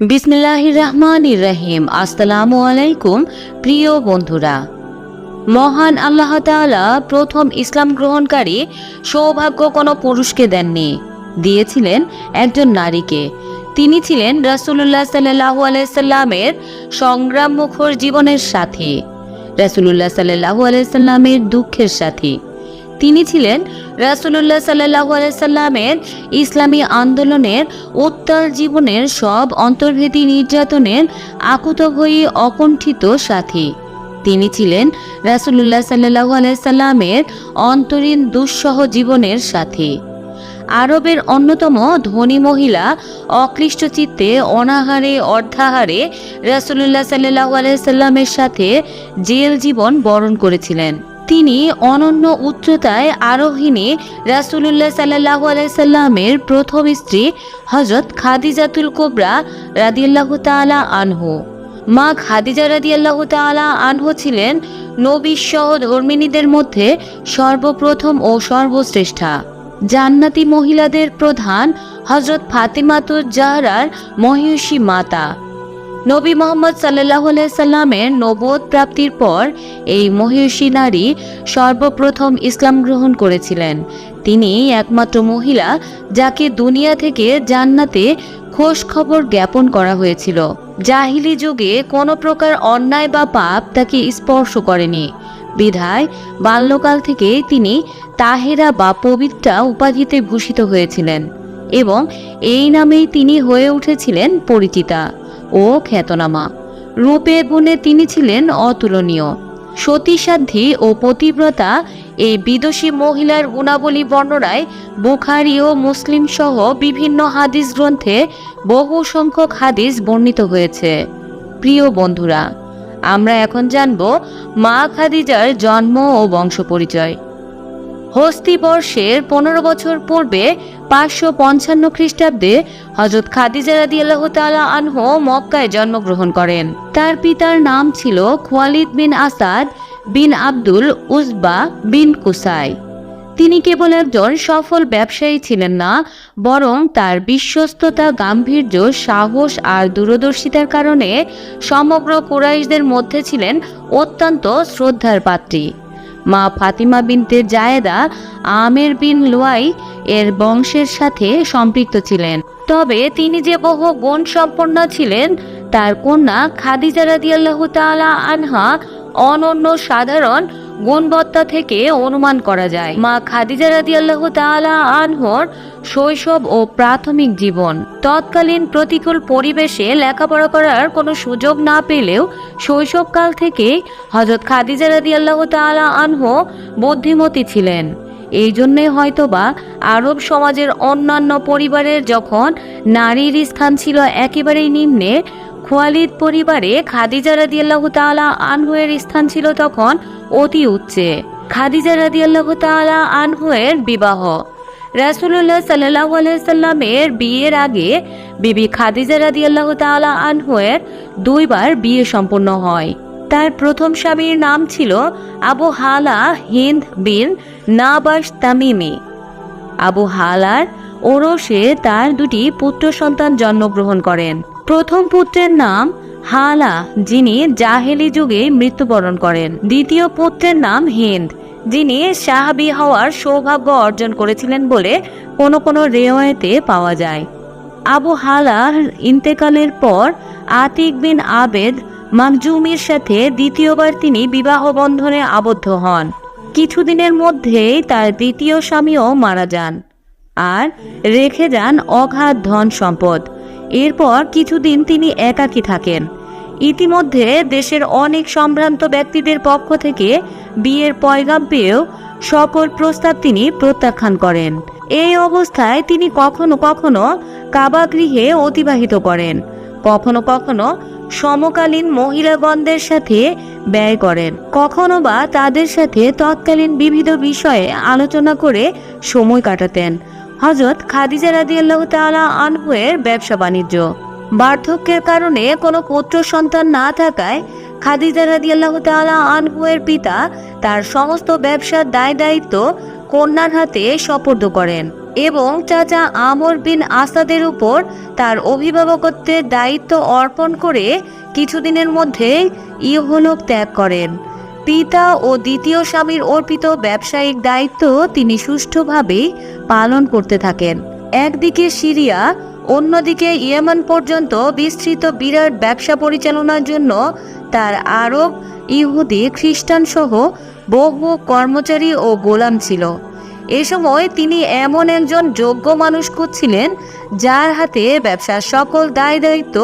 বিসমিল্লাহির রহমানির রহিম। আসসালামু আলাইকুম প্রিয় বন্ধুরা। মহান আল্লাহ তাআলা প্রথম ইসলাম গ্রহণকারী সৌভাগ্য কোনো পুরুষকে দেননি। দিয়েছিলেন একজন নারীকে। তিনি ছিলেন রাসূলুল্লাহ সাল্লাল্লাহু আলাইহি সাল্লামের সংগ্রাম মুখর জীবনের সাথী। রাসূলুল্লাহ সাল্লাল্লাহু আলাইহি সাল্লামের দুঃখের সাথী। তিনি ছিলেন রাসূলুল্লাহ সাল্লাল্লাহু আলাইহি সাল্লামের ইসলামী আন্দোলনের উত্তাল জীবনের সব অন্তর্ভেদী নির্যাতনের আকুতভয়ী অকণ্ঠিত সাথী। তিনি ছিলেন রাসূলুল্লাহ সাল্লাল্লাহু আলাইহি সাল্লামের অন্তরীণ দুঃসহ জীবনের সাথী। আরবের অন্যতম ধনী মহিলা অক্লিষ্ট চিত্তে অনাহারে অর্ধাহারে রাসূলুল্লাহ সাল্লাল্লাহু আলাইহি সাল্লামের সাথে জেল জীবন বরণ করেছিলেন। তিনি অনন্য উচ্চতায় আরোহিণী রাসূলুল্লাহ সাল্লাল্লাহু আলাইসাল্লামের প্রথম স্ত্রী হযরত খাদিজাতুল কোবরা রাদিয়াল্লাহু তাআলা আনহু। মা খাদিজা রাদিয়াল্লাহু তাআলা আনহু ছিলেন নবী সহ ধর্মিনীদের মধ্যে সর্বপ্রথম ও সর্বশ্রেষ্ঠা। জান্নাতি মহিলাদের প্রধান হজরত ফাতিমাতুজ জাহরার মহিষী মাতা। নবী মোহাম্মদ সাল্লাহ সাল্লামের নবোধ প্রাপ্তির পর এই মহিষী নারী সর্বপ্রথম ইসলাম গ্রহণ করেছিলেন। তিনি একমাত্র মহিলা যাকে দুনিয়া থেকে জান্নাতে খোঁজ খবর জ্ঞাপন করা হয়েছিল। জাহিলি যুগে কোনো প্রকার অন্যায় বা পাপ তাকে স্পর্শ করেনি। বিধায় বাল্যকাল থেকে তিনি তাহেরা বা পবিত্রা উপাধিতে ভূষিত হয়েছিলেন এবং এই নামেই তিনি হয়ে উঠেছিলেন পরিচিতা। ও খ্যাতনামা। রূপে গুণে তিনি ছিলেন অতুলনীয়। সতীসাধ্যী ও পতিব্রতা এই বিদুষী মহিলার গুণাবলী বর্ণনায় বুখারি ও মুসলিম সহ বিভিন্ন হাদিস গ্রন্থে বহু সংখ্যক হাদিস বর্ণিত হয়েছে। প্রিয় বন্ধুরা, আমরা এখন জানব মা খাদিজার জন্ম ও বংশ পরিচয়। হস্তি বর্ষের পনেরো বছর পূর্বে পাঁচশো পঞ্চান্ন খ্রিস্টাব্দে হজরত খাদিজা রাদি আল্লাহ তালা আনহু মক্কায় জন্মগ্রহণ করেন। তার পিতার নাম ছিল Khuwaylid bin Asad bin Abdul Uzza bin Qusai. তিনি কেবল একজন সফল ব্যবসায়ী ছিলেন না, বরং তার বিশ্বস্ততা, গাম্ভীর্য, সাহস আর দূরদর্শিতার কারণে সমগ্র কুরাইশদের মধ্যে ছিলেন অত্যন্ত শ্রদ্ধার পাত্রী। মা ফাতিমা বিনতে জায়েদা আমের বিন লোয়াই এর বংশের সাথে সম্পৃক্ত ছিলেন। তবে তিনি যে বহু গুণ সম্পন্ন ছিলেন, তার কন্যা খাদিজা রাদিয়াল্লাহু তাআলা আনহা অনন্য সাধারণ গুণবত্তা থেকে অনুমান করা যায়। মা খাদিজা রাদিয়াল্লাহু তাআলা আনহর শৈশব ও প্রাথমিক জীবন। তৎকালীন প্রতিকূল পরিবেশে লেখাপড়া করার কোনো সুযোগ না পেলেও শৈশবকাল থেকে হজরত খাদিজা রাদিয়াল্লাহু তাআলা আনহু বুদ্ধিমতী ছিলেন। এই জন্যে হয়তোবা আরব সমাজের অন্যান্য পরিবারের যখন নারীর স্থান ছিল একেবারেই নিম্নে খোয়ালিদ পরিবারে খাদিজা রাদিয়াল্লাহু তাআলা আনহুয়ের স্থান ছিল তখন অতি উচ্চে। খাদিজা রাদিয়াল্লাহু তাআলা আনহুয়ের বিবাহ। রাসূলুল্লাহ সাল্লাল্লাহু আলাইহি সাল্লামের বিয়ের আগে বিবি খাদিজা রাদিয়াল্লাহু তাআলা আনহুয়ের দুইবার বিয়ে সম্পন্ন হয়। তার প্রথম স্বামীর নাম ছিল আবু হালা হিন্দ বিন নাবাস তামিমি। আবু হালার ওরসে তার দুটি পুত্র সন্তান জন্মগ্রহণ করেন। প্রথম পুত্রের নাম হালা, যিনি জাহেলি যুগে মৃত্যুবরণ করেন। দ্বিতীয় পুত্রের নাম হিন্দ, যিনি সাহাবি হওয়ার সৌভাগ্য অর্জন করেছিলেন বলে কোনো কোনো রেওয়ায়তে পাওয়া যায়। আবু হালার ইন্তেকালের পর আতিক বিন আবেদ মাকজুমির সাথে দ্বিতীয়বার তিনি বিবাহ বন্ধনে আবদ্ধ হন। কিছুদিনের মধ্যেই তার দ্বিতীয় স্বামীও মারা যান আর রেখে যান অগাধ ধন সম্পদ এরপর কিছুদিন তিনি একাকী থাকেন। ইতিমধ্যে দেশের অনেক সম্ভ্রান্ত ব্যক্তিদের পক্ষ থেকে বিয়ের পয়গাম পেয়েও সকল প্রস্তাব তিনি প্রত্যাখ্যান করেন। এই অবস্থায় তিনি কখনো কখনো কাবাগৃহে অতিবাহিত করেন, কখনো কখনো সমকালীন মহিলাগণদের সাথে ব্যয় করেন, কখনো বা তাদের সাথে তৎকালীন বিবিধ বিষয়ে আলোচনা করে সময় কাটাতেন। হজরত খাদিজা রাদিয়াল্লাহ তাআলা আনহুয়ের ব্যবসা বাণিজ্য। বার্ধক্যের কারণে কোনো পুত্র সন্তান না থাকায় খাদিজা রাদিয়াল্লাহ তাআলা আনহুয়ের পিতা তার সমস্ত ব্যবসার দায় দায়িত্ব কন্যার হাতে সপর্দ করেন এবং চাচা আমর বিন আসাদের উপর তার অভিভাবকত্বের দায়িত্ব অর্পণ করে কিছুদিনের মধ্যে ইহলোক ত্যাগ করেন। পিতা ও দ্বিতীয় স্বামীর অর্পিত ব্যবসায়িক দায়িত্ব তিনি সুষ্ঠুভাবে পালন করতে থাকেন। একদিকে সিরিয়া, অন্যদিকে ইয়েমেন পর্যন্ত বিস্তৃত বিরাট ব্যবসা পরিচালনার জন্য তার আরব, ইহুদি খ্রিস্টান সহ বহু কর্মচারী ও গোলাম ছিল। এ সময় তিনি এমন একজন যোগ্য মানুষ খুঁজছিলেন, যার হাতে ব্যবসার সকল দায় দায়িত্ব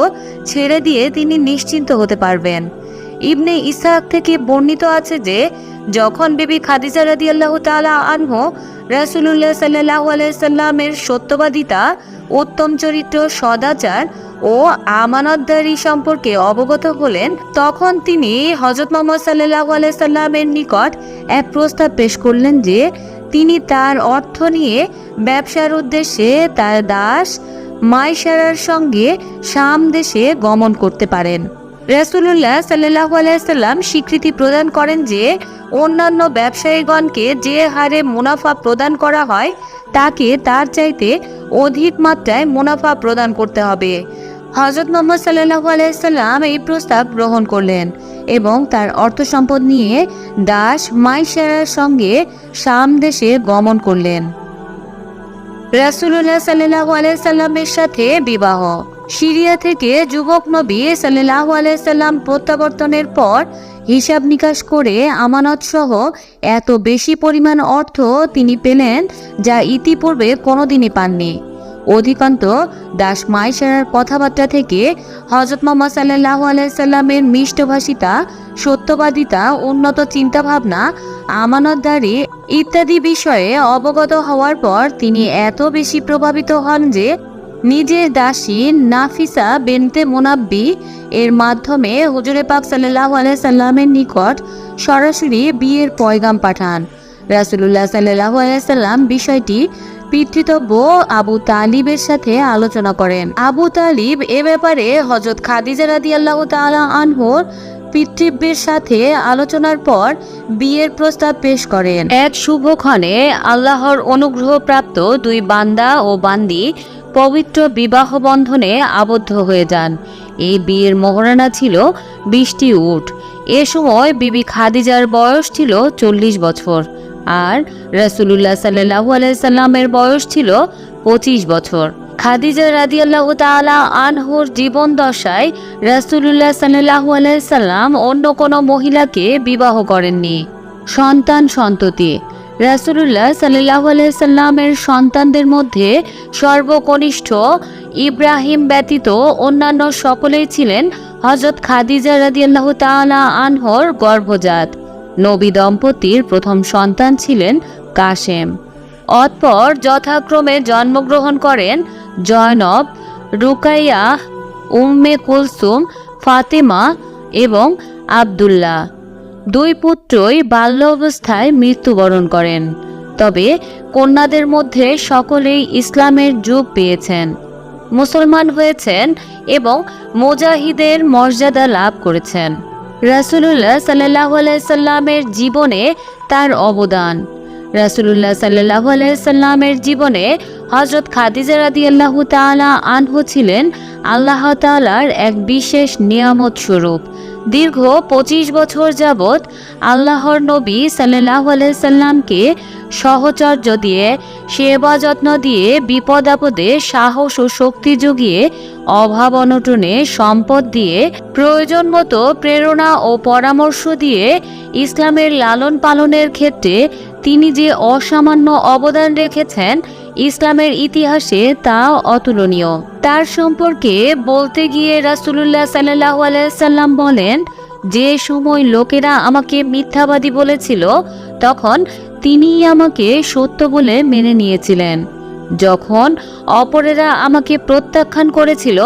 ছেড়ে দিয়ে তিনি নিশ্চিন্ত হতে পারবেন। ইবনে ইসাক থেকে বর্ণিত আছে যে, যখন বিবি খাদিজা রাদি আল্লাহ তালা আনহ রাসুলুল্লাহ সাল্লাহ আলাইসাল্লামের সত্যবাদিতা, উত্তম চরিত্র, সদাচার ও আমানতদারি সম্পর্কে অবগত হলেন, তখন তিনি হজরত মোহাম্মদ সাল্লাহ আলাইসাল্লামের নিকট এক প্রস্তাব পেশ করলেন যে, তিনি তার অর্থ নিয়ে ব্যবসার উদ্দেশ্যে তার দাস মাইশারার সঙ্গে শাম দেশে গমন করতে পারেন। রাসুলুল্লাহ সাল্লাহ আলাইসাল্লাম স্বীকৃতি প্রদান করেন যে অন্যান্য ব্যবসায়ীগণকে যে হারে মুনাফা প্রদান করা হয়, তাকে তার চাইতে অধিক মাত্রায় মুনাফা প্রদান করতে হবে। হজরত মোহাম্মদ সাল্লাহ আলাইসাল্লাম এই প্রস্তাব গ্রহণ করলেন এবং তার অর্থ সম্পদ নিয়ে দাস মাইশারার সঙ্গে শাম দেশে গমন করলেন। রাসুল্লাহ সাল্লাহ আলাইসাল্লামের সাথে বিবাহ। সিরিয়া থেকে যুবক নবী সাল্লাহ আলাইসাল্লাম প্রত্যাবর্তনের পর হিসাব নিকাশ করে আমানত সহ এত বেশি পরিমাণ অর্থ তিনি পেলেন যা ইতিপূর্বে কোনোদিনই পাননি। অধিকান্ত দাস মাইশারার কথাবার্তা থেকে হজরত মোহাম্মদ সাল্লাহ আলাইসাল্লামের মিষ্টভাষিতা, সত্যবাদিতা, উন্নত চিন্তাভাবনা, আমানতদারি ইত্যাদি বিষয়ে অবগত হওয়ার পর তিনি এত বেশি প্রভাবিত হন যে নিজের দাসী নাফিসা বেনতে মোনাব্বি এর মাধ্যমে হুজুরে পাক সাল্লাহ আলাইসাল্লামের নিকট সরাসরি বিয়ের পয়গাম পাঠান। রাসুলুল্লাহ সাল্লাহ আলাইসাল্লাম বিষয়টি পিতৃতব্য আবু তালিবের সাথে আলোচনা করেন। আবু তালিব এ ব্যাপারে হজরত খাদিজা রাদি আল্লাহ তালা আনহুর পিতৃব্যের সাথে আলোচনার পর বিয়ের প্রস্তাব পেশ করেন। এক শুভক্ষণে আল্লাহর অনুগ্রহপ্রাপ্ত দুই বান্দা ও বান্দি পবিত্র বিবাহ বন্ধনে আবদ্ধ হয়ে যান। এই বিয়ের মহরানা ছিল বিশটি উট। এ সময় বিবি খাদিজার বয়স ছিল চল্লিশ বছর আর রাসুলুল্লাহ সাল্লাহ আলাইসাল্লামের বয়স ছিল পঁচিশ বছর। খাদিজা রাদিয়াল্লাহ তাআলা আনহুর জীবন দশায় রাসুলুল্লাহ সাল্লাহ আলাইসাল্লাম অন্য কোনো মহিলাকে বিবাহ করেননি। সন্তান সন্ততি। রাসুলুল্লাহ সাল্লাহ আলাইসাল্লামের সন্তানদের মধ্যে সর্বকনিষ্ঠ ইব্রাহিম ব্যতীত অন্যান্য সকলেই ছিলেন হজরত খাদিজা রাদিয়াল্লাহ তাআলা আনহর গর্ভজাত। নবী দম্পতির প্রথম সন্তান ছিলেন কাশেম। অতপর যথাক্রমে জন্মগ্রহণ করেন জয়নব, রুকাইয়া, উম্মে কুলসুম, ফাতেমা এবং আবদুল্লাহ। দুই পুত্রই বাল্য অবস্থায় মৃত্যুবরণ করেন। তবে কন্যাদের মধ্যে সকলেই ইসলামের যুগ পেয়েছেন। মুসলমান হয়েছেন এবং মোজাহিদের মর্যাদা লাভ করেছেন। রাসুলুল্লাহ সাল্লাহ আলাইসাল্লামের জীবনে তার অবদান। রাসুলুল্লাহ সাল্লাহ আলাইসাল্লামের জীবনে হজরত খাদিজা রাদি আল্লাহ তালা আনহু ছিলেন আল্লাহ তালার এক বিশেষ নিয়ামত স্বরূপ। দীর্ঘ পঁচিশ বছর যাবৎ আল্লাহর নবী সাল্লাহ আলাইসাল্লামকে সহচর্য দিয়ে, সেবা যত্ন দিয়ে, বিপদ আপদে সাহস ও শক্তি জুগিয়ে, অভাব অনটনে সম্পদ দিয়ে, প্রয়োজন মতো প্রেরণা ও পরামর্শ দিয়ে ইসলামের লালন পালনের ক্ষেত্রে তিনি যে অসামান্য অবদান রেখেছেন ইসলামের ইতিহাসে তা অতুলনীয়। তার সম্পর্কে বলতে গিয়ে রাসুলুল্লাহ সাল্লাহ আলাইসাল্লাম বলেন, যে সময় লোকেরা আমাকে মিথ্যাবাদী বলেছিল, তখন তিনিই আমাকে সত্য বলে মেনে নিয়েছিলেন। যখন অপরেরা আমাকে প্রত্যাখ্যান করেছিল,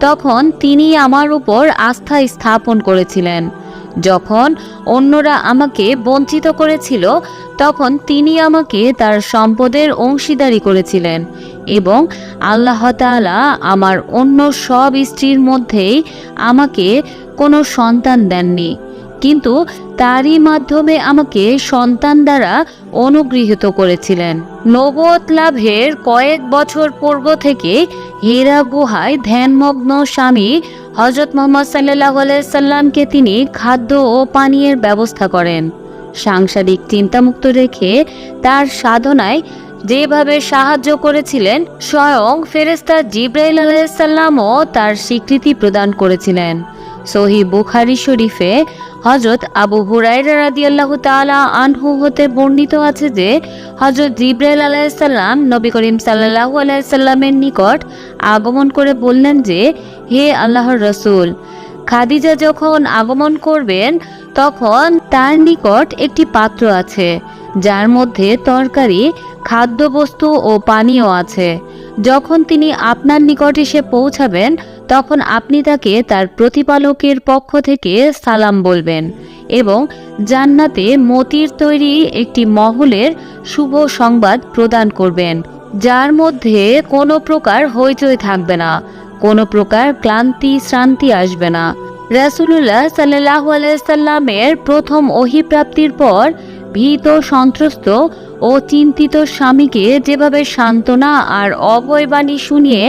তখন তিনি আমার উপর আস্থা স্থাপন করেছিলেন। যখন অন্যরা আমাকে বঞ্চিত করেছিল, তখন তিনি আমাকে তার সম্পদের অংশীদারি করেছিলেন এবং আল্লাহ আল্লাহতালা আমার অন্য সব স্ত্রীর মধ্যেই আমাকে কোনো সন্তান দেননি। কিন্তু তারই মাধ্যমে আমাকে সন্তান দ্বারা অনুগৃহীত করেছিলেন। নবত লাভের কয়েক বছর পূর্ব থেকে হীরা গুহায় ধ্যানমগ্ন স্বামী হজরত মোহাম্মদ সাল্লাহ সাল্লামকে তিনি খাদ্য ও পানীয়ের ব্যবস্থা করেন। সাংসারিক চিন্তামুক্ত রেখে তার সাধনায় যেভাবে সাহায্য করেছিলেন, স্বয়ং ফেরেস্তা জিব্রাইল আলাইসাল্লামও তার স্বীকৃতি প্রদান করেছিলেন। সহি বুখারি শরীফে হজরত আবু হুরাইরা রাদিয়াল্লাহু তাআলা আনহু হতে বর্ণিত আছে যে হজরত জিব্রাইল আলাইসাল্লাম নবী করিম সাল্লাল্লাহু আলাইসাল্লামের নিকট আগমন করে বললেন যে, হে আল্লাহর রসুল, খাদিজা যখন আগমন করবেন, তখন তার নিকট একটি পাত্র আছে, যার মধ্যে তরকারি, খাদ্যবস্তু ও পানীয় আছে। যখন তিনি আপনার নিকট এসে পৌঁছাবেন তখন আপনি তাকে তার প্রতিপালকের পক্ষ থেকে সালাম বলবেন এবং জান্নাতে মতির তৈরি একটি মহলের শুভ সংবাদ প্রদান করবেন, যার মধ্যে কোনো প্রকার হইচই থাকবে না, কোনো প্রকার ক্লান্তি শ্রান্তি আসবে না। রাসুলুল্লাহ সাল্লাহ আলাইসাল্লামের প্রথম অহিপ্রাপ্তির পর ভীত, সন্ত্রস্ত ও চিন্তিত স্বামীকে যেভাবে সান্ত্বনা আর অভয়বাণী শুনিয়ে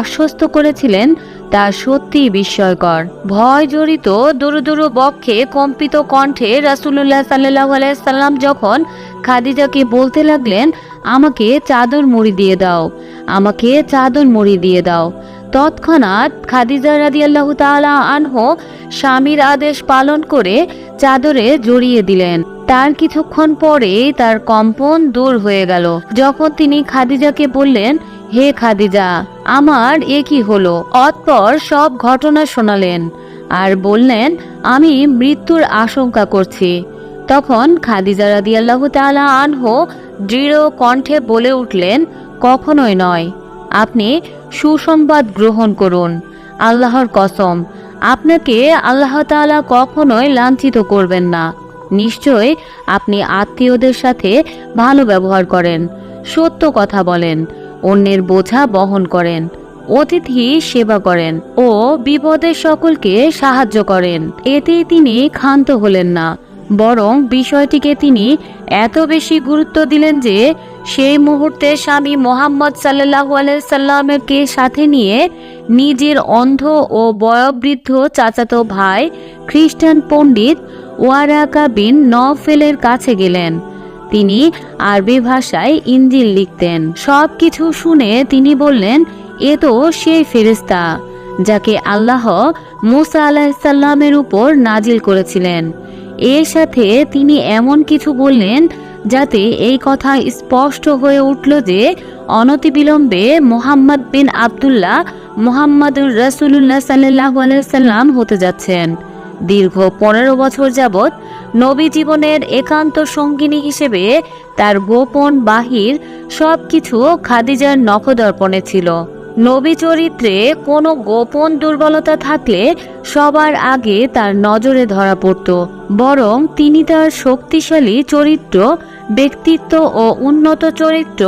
আশ্বস্ত করেছিলেন, তা সত্যিই বিস্ময়কর। ভয় জড়িত দুরু দুরু বক্ষে কম্পিত কণ্ঠে রাসুল্লাহ সাল্লাহ আলাইসাল্লাম যখন খাদিজাকে বলতে লাগলেন, আমাকে চাদর মুড়ি দিয়ে দাও, আমাকে চাদর মুড়ি দিয়ে দাও। তৎক্ষণাৎ খাদিজা রাদিয়াল্লাহু তাআলা আনহু স্বামীর আদেশ পালন করে চাদরে জড়িয়ে দিলেন। তার কিছুক্ষণ পরে তার কম্পন দূর হয়ে গেল। যখন তিনি খাদিজাকে বললেন, হে খাদিজা, আমার এ কি হলো? অতপর সব ঘটনা শোনালেন আর বললেন, আমি মৃত্যুর আশঙ্কা করছি। তখন খাদিজা রাদিয়াল্লাহু তাআলা আনহু দৃঢ় কণ্ঠে বলে উঠলেন, কখনোই নয়। আপনি সুসংবাদ গ্রহণ করুন। আল্লাহর কসম, আপনাকে আল্লাহ তাআলা কখনোই লাঞ্ছিত করবেন না। নিশ্চয় আপনি আত্মীয়দের সাথে ভালো ব্যবহার করেন, সত্য কথা বলেন, অন্যের বোঝা বহন করেন, অতিথি সেবা করেন ও বিপদের সকলকে সাহায্য করেন। এতেই তিনি ক্ষান্ত হলেন না, বরং বিষয়টিকে তিনি এত বেশি গুরুত্ব দিলেন যে সেই মুহূর্তে স্বামী মোহাম্মদ সাল্লাহ সাল্লামকে সাথে নিয়ে নিজের অন্ধ ও বয়োবৃদ্ধ চাচাতো ভাই খ্রিস্টান পণ্ডিত ওয়ারাকা বিন নফেলের কাছে গেলেন। তিনি আরবি ভাষায় ইঞ্জিল লিখতেন। সব কিছু শুনে তিনি বললেন, এ তো সেই ফেরেস্তা যাকে আল্লাহ মুসা আলাহিসাল্লামের উপর নাজিল করেছিলেন। এর সাথে তিনি এমন কিছু বললেন যাতে এই কথা স্পষ্ট হয়ে উঠল যে অনতিবিলম্বে মোহাম্মদ বিন আবদুল্লাহ মোহাম্মদুর রসুল্লাহ সাল্লাহ সাল্লাম হতে যাচ্ছেন। দীর্ঘ পনেরো বছর যাবৎ নবী জীবনের একান্ত সঙ্গিনী হিসেবে তার গোপন বাহির সব কিছু খাদিজার নখদর্পণে ছিল। নবী চরিত্রে কোনো গোপন দুর্বলতা থাকলে সবার আগে তার নজরে ধরা পড়ত, বরং তিনি তার শক্তিশালী চরিত্র, ব্যক্তিত্ব ও উন্নত চরিত্র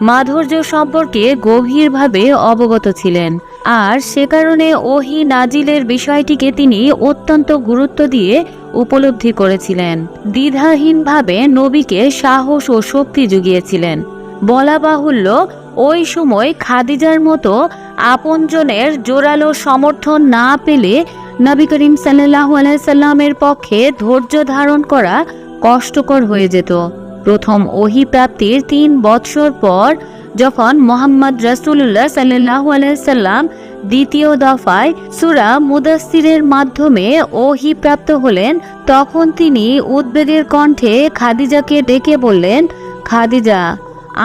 মাধুর্য সম্পর্কে গভীরভাবে অবগত ছিলেন। আর সে কারণে ওহি নাজিলের বিষয়টিকে তিনি অত্যন্ত গুরুত্ব দিয়ে উপলব্ধি করেছিলেন। দ্বিধাহীনভাবে নবীকে সাহস ও শক্তি জুগিয়েছিলেন। বলা বাহুল্য, ওই সময় খাদিজার মতো আপনজনের জোরালো সমর্থন না পেলে নবী করিম সাল্লাহ আলাইসাল্লামের পক্ষে ধৈর্য ধারণ করা কষ্টকর হয়ে যেত। প্রথম ওহি প্রাপ্তির তিন বৎসর পর যখন মোহাম্মদ রসুল্লাহ সাল্লাহ আলাইসাল্লাম দ্বিতীয় দফায় সুরা মুদাসিরের মাধ্যমে ওহি প্রাপ্ত হলেন, তখন তিনি উদ্বেগের কণ্ঠে খাদিজাকে ডেকে বললেন, খাদিজা,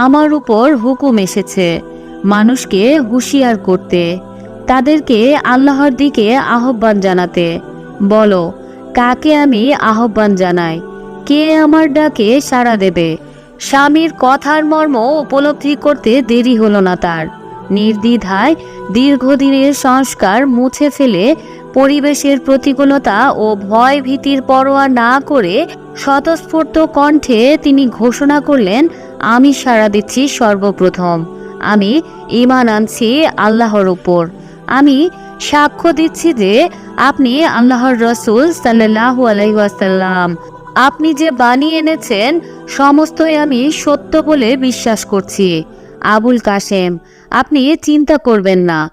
আমার উপর হুকুম এসেছে মানুষকে হুঁশিয়ার করতে। তাদেরকে আল্লাহর দিকে আহ্বান জানাতে। বলো, কাকে আমি আহ্বান জানাই? কে আমার ডাকে সাড়া দেবে? স্বামীর কথার মর্ম উপলব্ধি করতে দেরি হলো না তার। নির্দ্বিধায় দীর্ঘদিনের সংস্কার মুছে ফেলে পরিবেশের প্রতিকূলতা ও ভয় ভীতির পরোয়া না করে স্বতঃস্ফূর্ত কণ্ঠে তিনি ঘোষণা করলেন, আমি সাড়া দিচ্ছি সর্বপ্রথম। আমি ইমান আনছি আল্লাহর উপর। আমি সাক্ষ্য দিচ্ছি যে আপনি আল্লাহর রসুল সাল্লাহু আলাইসাল্লাম আপনি যে বাণী এনেছেন, সমস্তই আমি সত্য বলে বিশ্বাস করছি। আবুল কাশেম, আপনি চিন্তা করবেন না,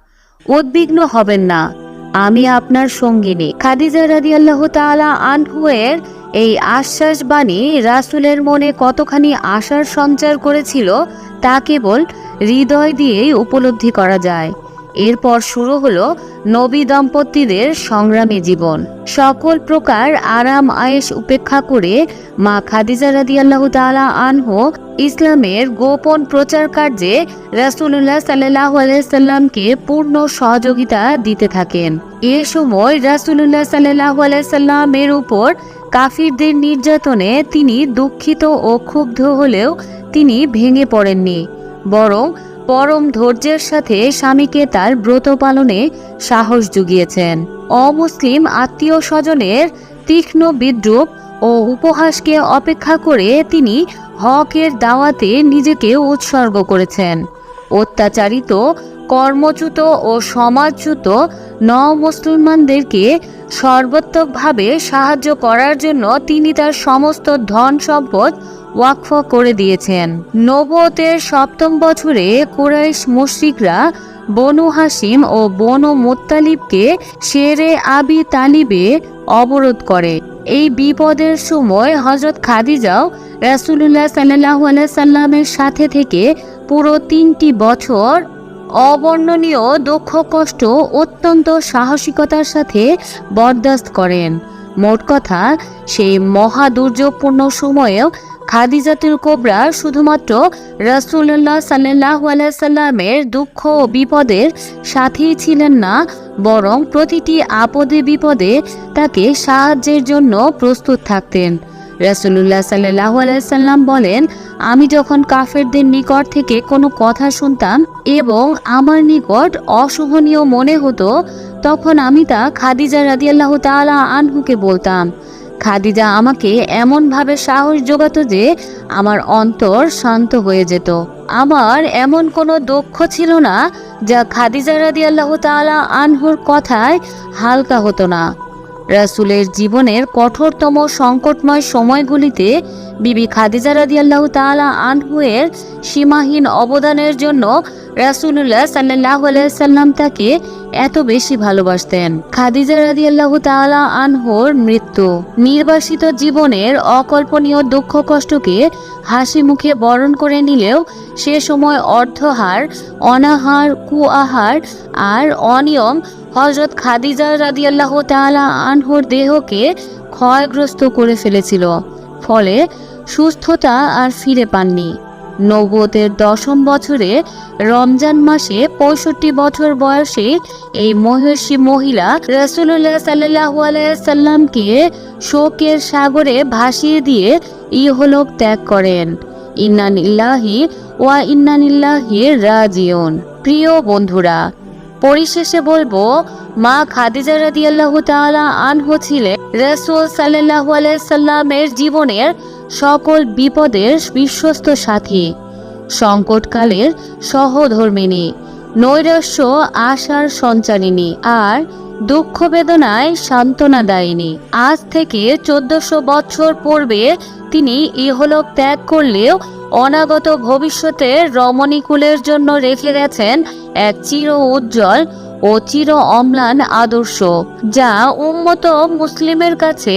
উদ্বিগ্ন হবেন না। আমি আপনার সঙ্গিনী। খাদিজা রাদি আল্লাহ তালা আনহুয়ের এই আশ্বাস বাণী রাসুলের মনে কতখানি আশার সঞ্চার করেছিল, তা কেবল হৃদয় দিয়েই উপলব্ধি করা যায়। এরপর শুরু হলো নবী দম্পতিদের সংগ্রামী জীবন। সকল প্রকার আরাম আয়েস উপেক্ষা করে মা খাদিজা রাদি আল্লাহ তালা আনহু ইসলামের গোপন প্রচার কার্যে রাসুল্লাহ সাল্লাহ আলাইসাল্লামকে পূর্ণ সহযোগিতা দিতে থাকেন। এ সময় রাসুল্লাহ সাল্লাহ আলাইসাল্লামের উপর কাফিরদের নির্যাতনে তিনি দুঃখিত ও ক্ষুব্ধ হলেও তিনি ভেঙে পড়েননি। বরং পরম ধৈর্যের সাথে স্বামীকে তার ব্রত পালনে সাহস জুগিয়েছেন। অমুসলিম আত্মীয় স্বজনের তীক্ষ্ণ বিদ্রুপ ও উপহাসকে অপেক্ষা করে তিনি হকের দাওয়াতে নিজেকে উৎসর্গ করেছেন। অত্যাচারিত কর্মচ্যুত ও সমাজচ্যুত ন মুসলমানদেরকে সর্বোত্তকভাবে সাহায্য করার জন্য তিনি তার সমস্ত ধন সম্পদ ওয়াকফ করে দিয়েছেন। নবতের সপ্তম বছরে কোরাইশ মুশরিকরা বনু হাসিম ও বনু মোত্তালিবকে শেরে আবি তালিবে অবরোধ করে। এই বিপদের সময় হজরত খাদিজাও রাসুলুল্লাহ সাল্লাহ সাল্লামের সাথে থেকে পুরো তিনটি বছর অবর্ণনীয় দুঃখ, কষ্ট, অত্যন্ত সাহসিকতার সাথে বরদাস্ত করেন। মোট কথা, সেই মহা দুর্যোগপূর্ণ সময়েও খাদিজাতুল কোবরা শুধুমাত্র রাসুল্লাহ সাল্লাহ সাল্লামের দুঃখ ও বিপদের সাথেই ছিলেন না, বরং প্রতিটি আপদে বিপদে তাকে সাহায্যের জন্য প্রস্তুত থাকতেন। রাসুল্লাহ সাল্লাহ সাল্লাম বলেন, আমি যখন কাফেরদের নিকট থেকে কোনো কথা শুনতাম এবং আমার নিকট অশোভনীয় মনে হতো, তখন আমি তা খাদিজা রাদিয়াল্লাহ তাআলা আনহুকে বলতাম। খাদিজা আমাকে এমনভাবে সাহস জোগাতো যে আমার অন্তর শান্ত হয়ে যেত। আমার এমন কোনো দক্ষ ছিল না যা খাদিজা রাদি রাদিয়াল্লাহ তাআলা আনহুর কথায় হালকা হতো না। রাসুলের জীবনের কঠোরতম সংকটময় সময়গুলিতে বিবি খাদিজা রাদিয়াল্লাহ তালা আনহুয়ের সীমাহীন অবদানের জন্য রাসূলুল্লাহ সাল্লাল্লাহু আলাইহি সাল্লাম তাকে এত বেশি ভালোবাসতেন। খাদিজা রাদিয়াল্লাহু তাআলা আনহুর মৃত্যু। নির্বাসিত জীবনের অকল্পনীয় দুঃখ কষ্টকে হাসি মুখে বরণ করে নিলেও সে সময় অর্ধহার অনাহার কুআহার আর অনিয়ম হজরত খাদিজা রাদিয়াল্লাহু তাআলা আনহুর দেহকে ক্ষয়গ্রস্ত করে ফেলেছিল। ফলে সুস্থতা আর ফিরে পাননি। নবতের দশম বছরে রমজান মাসে পঁয়ষট্টি বছর বয়সে এই মহের্ষি মহিলা রাসুল্লাহ সাল্লাহ সাল্লামকে শোকের সাগরে ভাসিয়ে দিয়ে ইহলোক ত্যাগ করেন। ইন্নানিল্লাহি ওয়া ইন্নানিল্লাহি রাজিউন। প্রিয় বন্ধুরা, পরিশেষে বলব, মা খাদিজা রাদিয়াল্লাহু তাআলা আনহু ছিলেন রাসূল সাল্লাল্লাহু আলাইহি সাল্লামের জীবনের সকল বিপদের বিশ্বস্ত সাথী, সংকটকালের সহধর্মিনী নৈরাশ্য আশার সঞ্চারিণী আর দুঃখ বেদনায় সান্ত্বনা দায়িনী। আজ থেকে চোদ্দশো বছর পূর্বে তিনি ইহলোক ত্যাগ করলেও অনাগত ভবিষ্যতে রমণীকুলের জন্য রেখে গেছেন এক চির উজ্জ্বল ও চির অম্লান আদর্শ, যা উন্মত মুসলিমের কাছে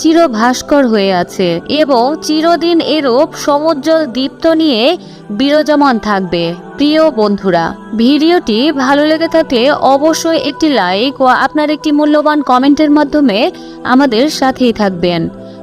চির ভাস্কর হয়ে আছে এবং চিরদিন এরূপ সমুজ্জ্বল দীপ্ত নিয়ে বিরাজমান থাকবে। প্রিয় বন্ধুরা, ভিডিওটি ভালো লেগে থাকলে অবশ্যই একটি লাইক ও আপনার একটি মূল্যবান কমেন্টের মাধ্যমে আমাদের সাথেই থাকবেন।